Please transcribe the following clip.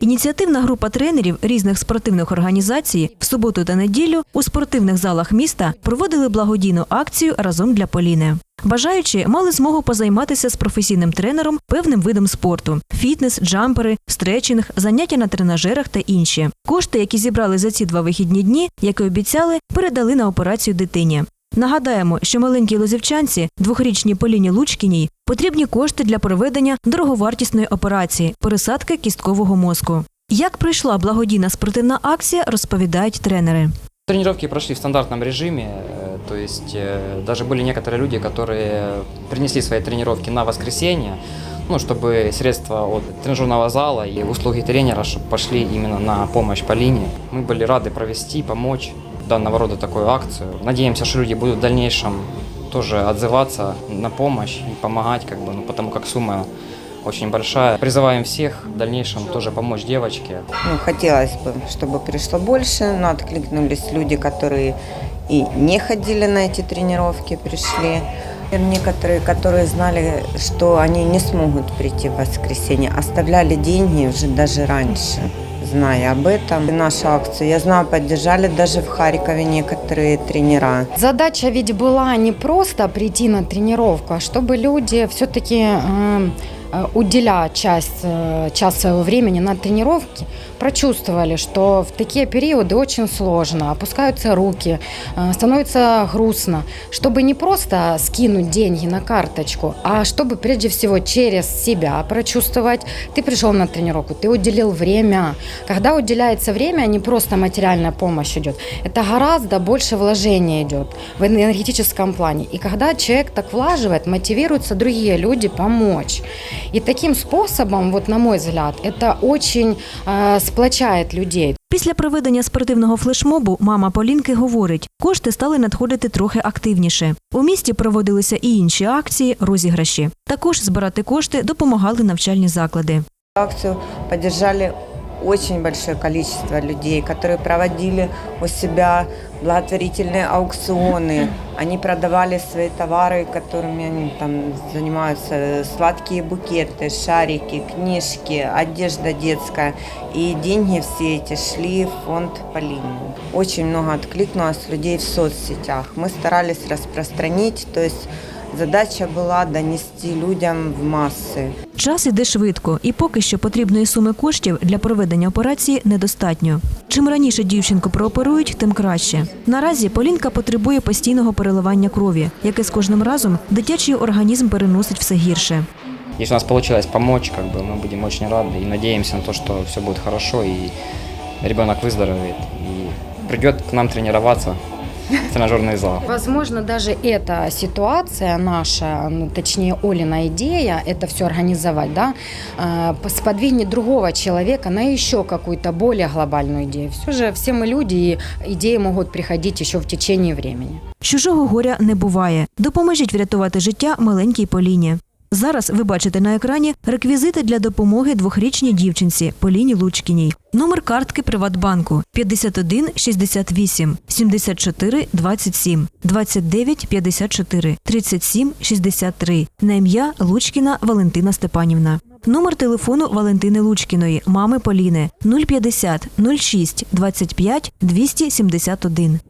Ініціативна група тренерів різних спортивних організацій в суботу та неділю у спортивних залах міста проводили благодійну акцію разом для Поліни. Бажаючі мали змогу позайматися з професійним тренером певним видом спорту: фітнес, джампери, стретчинг, заняття на тренажерах та інші. Кошти, які зібрали за ці два вихідні дні, як і обіцяли, передали на операцію дитині. Нагадаємо, що маленькій лозівчанці, двохрічній Поліні Лучкіній, потрібні кошти для проведення дороговартісної операції пересадки кісткового мозку. Як пройшла благодійна спортивна акція, розповідають тренери. Тренировки прошли в стандартном режиме, э, то есть э, даже были некоторые люди, которые принесли свои тренировки на воскресенье, ну, чтобы средства от тренажерного зала и услуги тренера чтобы пошли именно на помощь Полине. Мы были рады провести, помочь данного рода такую акцию. Надеемся, что люди будут в дальнейшем тоже отзываться на помощь и помогать, как бы, ну, потому как сумма очень большая. Призываем всех в дальнейшем тоже помочь девочке. Ну, хотелось бы, чтобы пришло больше, но откликнулись люди, которые и не ходили на эти тренировки, пришли. Некоторые, которые знали, что они не смогут прийти в воскресенье, оставляли деньги уже даже раньше, зная об этом. И нашу акцию, я знаю, поддержали даже в Харькове некоторые тренера. Задача ведь была не просто прийти на тренировку, а чтобы люди все-таки уделяя часть, э, час своего времени на тренировки, прочувствовали, что в такие периоды очень сложно, опускаются руки, э, становится грустно, чтобы не просто скинуть деньги на карточку, а чтобы прежде всего через себя прочувствовать, ты пришел на тренировку, ты уделил время. Когда уделяется время, не просто материальная помощь идет, это гораздо больше вложения идет в энергетическом плане. И когда человек так влаживает, мотивируются другие люди помочь. И таким способом, вот на мой взгляд, это очень э, сплочает людей. Після проведення спортивного флешмобу мама Полінки говорить, кошти стали надходити трохи активніше. У місті проводилися і інші акції, розіграші. Також збирати кошти допомагали навчальні заклади. Акцію поддержали очень большое количество людей, которые проводили у себя благотворительные аукционы. Они продавали свои товары, которыми они там занимаются, сладкие букеты, шарики, книжки, одежда детская. И деньги все эти шли в фонд Полины. Очень много откликнулось людей в соцсетях. Мы старались распространить, то есть задача была донести людям в массы. Час іде швидко, і поки що потрібної суми коштів для проведення операції недостатньо. Чим раніше дівчинку прооперують, тим краще. Наразі Полінка потребує постійного переливання крові, яке з кожним разом дитячий організм переносить все гірше. Если у нас получилось помочь, как бы мы будем очень рады и надеемся на то, что все будет хорошо и ребенок выздоровеет и придет к нам тренироваться в тренажерный зал. Возможно, даже эта ситуация наша, ну, точнее Олина идея, это все организовать, да, э, сподвигнет другого человека на еще какую-то более глобальную идею. Все же все мы люди, и идеи могут приходить еще в течение времени. Чужого горя не буває. Допоможіть врятувати життя маленькій Поліні. Зараз ви бачите на екрані реквізити для допомоги двохрічній дівчинці Поліні Лучкіній. Номер картки Приватбанку 51 68 74 27 29 54 37 63 на ім'я Лучкіна Валентина Степанівна. Номер телефону Валентини Лучкіної, мами Поліни 050 06 25 271.